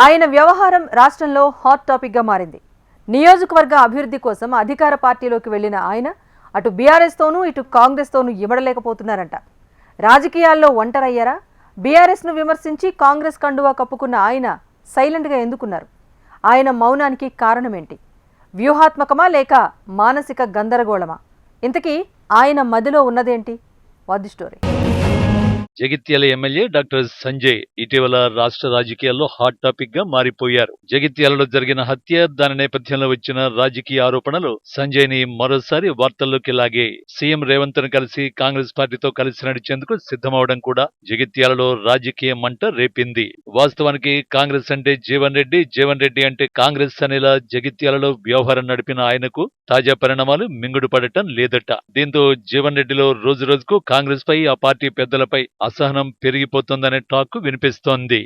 ఆయన వ్యవహారం రాష్ట్రంలో హాట్ టాపిక్గా మారింది. నియోజకవర్గ అభివృద్ధి కోసం అధికార పార్టీలోకి వెళ్ళిన ఆయన అటు బీఆర్ఎస్తోనూ ఇటు కాంగ్రెస్తోనూ ఇమడలేకపోతున్నారంట రాజకీయాల్లో ఒంటరయ్యారా? బీఆర్ఎస్ను విమర్శించి కాంగ్రెస్ కండువా కప్పుకున్న ఆయన సైలెంట్గా ఎందుకున్నారు? ఆయన మౌనానికి కారణమేంటి? వ్యూహాత్మకమా లేక మానసిక గందరగోళమా? ఇంతకీ ఆయన మదిలో ఉన్నదేంటి? What the story. Jagtial MLA doctor Sanjay ఇటీవల రాష్ట్ర రాజకీయాల్లో హాట్ టాపిక్గా మారిపోయారు. జగిత్యాలలో జరిగిన హత్య దాని నేపథ్యంలో వచ్చిన రాజకీయ ఆరోపణలు సంజయ్ని మరోసారి వార్తల్లోకి లాగే సీఎం రేవంత్ను కలిసి కాంగ్రెస్ పార్టీతో కలిసి నడిచేందుకు సిద్ధమవడం కూడా జగిత్యాలలో రాజకీయ మంట రేపింది. వాస్తవానికి కాంగ్రెస్ అంటే జీవన్ రెడ్డి జీవన్ రెడ్డి అంటే కాంగ్రెస్ అనేలా జగిత్యాలలో వ్యవహారం నడిపిన ఆయనకు తాజా పరిణామాలు మింగుడు పడటం లేదట. దీంతో జీవన్ రెడ్డిలో రోజు రోజుకు కాంగ్రెస్ పై ఆ పార్టీ పెద్దలపై అసహనం పెరిగిపోతోందనే టాక్ వినిపిస్తోంది.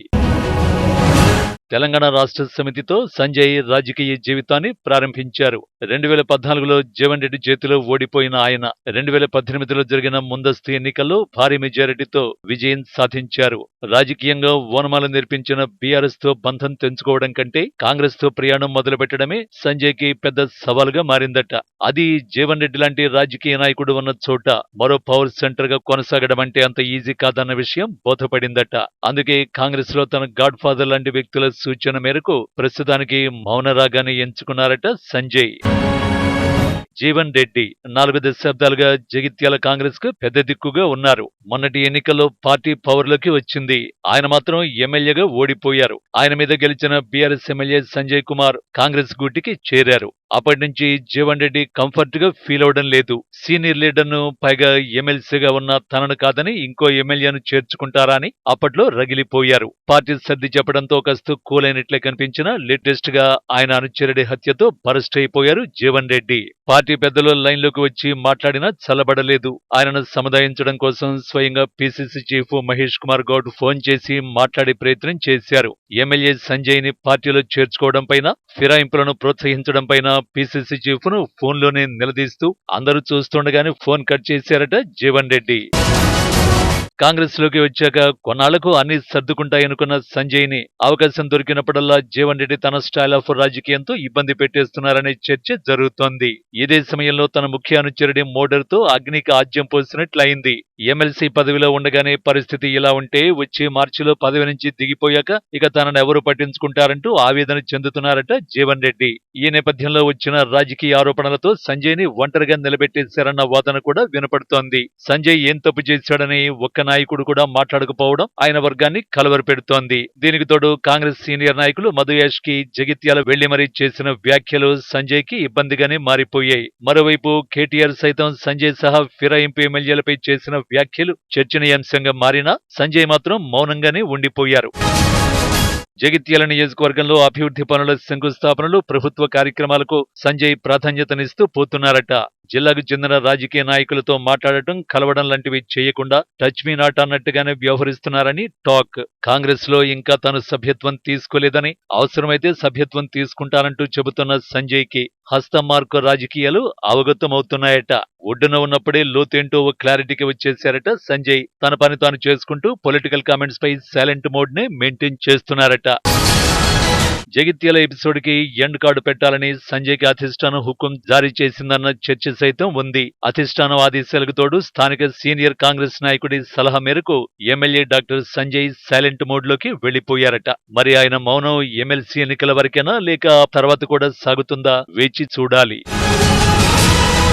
తెలంగాణ రాష్ట్ర సమితితో సంజయ్ రాజకీయ జీవితాన్ని ప్రారంభించారు. రెండు వేల పద్నాలుగులో జీవన్ రెడ్డి చేతిలో ఓడిపోయిన ఆయన రెండు వేల పద్దెనిమిదిలో జరిగిన ముందస్తు ఎన్నికల్లో భారీ మెజారిటీతో విజయం సాధించారు. రాజకీయంగా ఓనమాలు నేర్పించిన బీఆర్ఎస్తో బంధం తెంచుకోవడం కంటే కాంగ్రెస్తో ప్రయాణం మొదలుపెట్టడమే సంజయ్కి పెద్ద సవాలుగా మారిందట. అది జీవన్ రెడ్డి లాంటి రాజకీయ నాయకుడు ఉన్న చోట మరో పవర్ సెంటర్గా కొనసాగడం అంటే అంత ఈజీ కాదన్న విషయం బోధపడిందట. అందుకే కాంగ్రెస్లో తన గాడ్ ఫాదర్ లాంటి వ్యక్తుల సూచన మేరకు ప్రస్తుతానికి మౌనరాగాన్ని ఎంచుకున్నారట సంజయ్. జీవన్ రెడ్డి నాలుగు దశాబ్దాలుగా జగిత్యాల కాంగ్రెస్కు పెద్ద దిక్కుగా ఉన్నారు. మొన్నటి ఎన్నికల్లో పార్టీ పవర్లోకి వచ్చింది. ఆయన మాత్రం ఎమ్మెల్యేగా ఓడిపోయారు. ఆయన మీద గెలిచిన బీఆర్ఎస్ ఎమ్మెల్యే సంజయ్ కుమార్ కాంగ్రెస్ గూటికి చేరారు. అప్పటి నుంచి జీవన్ రెడ్డి కంఫర్ట్గా ఫీల్ అవడం లేదు. సీనియర్ లీడర్ను పైగా ఎమ్మెల్సీగా ఉన్న తనను కాదని ఇంకో ఎమ్మెల్యేను చేర్చుకుంటారా అని అప్పట్లో రగిలిపోయారు. పార్టీ సర్ది చెప్పడంతో కాస్త కూలైనట్లే కనిపించిన లేటెస్ట్గా ఆయన అనుచరుడి హత్యతో బరస్ట్ అయిపోయారు జీవన్ రెడ్డి. పార్టీ పెద్దలు లైన్లోకి వచ్చి మాట్లాడినా చల్లబడలేదు. ఆయనను సముదాయించడం కోసం స్వయంగా PCC chief Mahesh Kumar Goud phone చేసి మాట్లాడే ప్రయత్నం చేశారు. ఎమ్మెల్యే సంజయ్ని పార్టీలో చేర్చుకోవడం పైన ఫిరాయింపులను ప్రోత్సహించడం పైన పిసిసి చీఫ్ను ఫోన్లోనే నిలదీస్తూ అందరూ చూస్తుండగానే ఫోన్ కట్ చేశారట జీవన్ రెడ్డి. కాంగ్రెస్లోకి వచ్చాక కొన్నాళ్ళకు అన్ని సర్దుకుంటాయనుకున్న సంజయ్ని అవకాశం దొరికినప్పుడల్లా జీవన్ రెడ్డి తన స్టైల్ ఆఫ్ రాజకీయంతో ఇబ్బంది పెట్టేస్తున్నారనే చర్చ జరుగుతోంది. ఇదే సమయంలో తన ముఖ్య అనుచరుడి మోడర్తో అగ్నికి ఆజ్యం పోసినట్లయింది. ఎమ్మెల్సీ పదవిలో ఉండగానే పరిస్థితి ఇలా ఉంటే వచ్చే మార్చిలో పదవి నుంచి దిగిపోయాక ఇక తనను ఎవరు పట్టించుకుంటారంటూ ఆవేదన చెందుతున్నారట జీవన్ రెడ్డి. ఈ నేపథ్యంలో వచ్చిన రాజకీయ ఆరోపణలతో సంజయ్ని ఒంటరిగా నిలబెట్టేశారన్న వాదన కూడా వినపడుతోంది. సంజయ్ ఏం తప్పు చేశాడని ఒక్క నాయకుడు కూడా మాట్లాడకపోవడం ఆయన వర్గాన్ని కలవరపెడుతోంది. దీనికి తోడు కాంగ్రెస్ సీనియర్ నాయకులు మధుయాష్కి జగిత్యాల వెళ్ళి మరీ చేసిన వ్యాఖ్యలు సంజయ్కి ఇబ్బందిగానే మారిపోయాయి. మరోవైపు కేటీఆర్ సైతం సంజయ్ సహా ఫిరాయింపు ఎమ్మెల్యేలపై చేసిన వ్యాఖ్యలు చర్చనీయాంశంగా మారినా సంజయ్ మాత్రం మౌనంగానే ఉండిపోయారు. జగిత్యాల నియోజకవర్గంలో అభివృద్ధి పనుల శంకుస్థాపనలు ప్రభుత్వ కార్యక్రమాలకు సంజయ్ ప్రాధాన్యతనిస్తూ పోతున్నారట. జిల్లాకు చెందిన రాజకీయ నాయకులతో మాట్లాడటం కలవడం లాంటివి చేయకుండా టచ్ మీ నాట్ అన్నట్టుగానే వ్యవహరిస్తున్నారని టాక్. కాంగ్రెస్లో ఇంకా తాను సభ్యత్వం తీసుకోలేదని అవసరమైతే సభ్యత్వం తీసుకుంటానంటూ చెబుతున్న సంజయ్కి హస్తమార్కు రాజకీయాలు అవగతమవుతున్నాయట. ఒడ్డున ఉన్నప్పుడే లోతేంటో ఓ క్లారిటీకి వచ్చేశారట సంజయ్. తన పని తాను చేసుకుంటూ పొలిటికల్ కామెంట్స్ పై సైలెంట్ మోడ్ నే మెయింటైన్ చేస్తున్నారట. జగిత్యాల ఎపిసోడ్కి ఎండ్ కార్డు పెట్టాలని సంజయ్కి అధిష్టానం హుకుం జారీ చేసిందన్న చర్చ సైతం ఉంది. అధిష్టానం ఆదేశాలకు తోడు స్థానిక సీనియర్ కాంగ్రెస్ నాయకుడి సలహా మేరకు ఎమ్మెల్యే డాక్టర్ సంజయ్ సైలెంట్ మోడ్లోకి వెళ్ళిపోయారట మరి ఆయన మౌనం ఎమ్మెల్సీ ఎన్నికల వరకేనా లేక తర్వాత కూడా సాగుతుందా వేచి చూడాలి.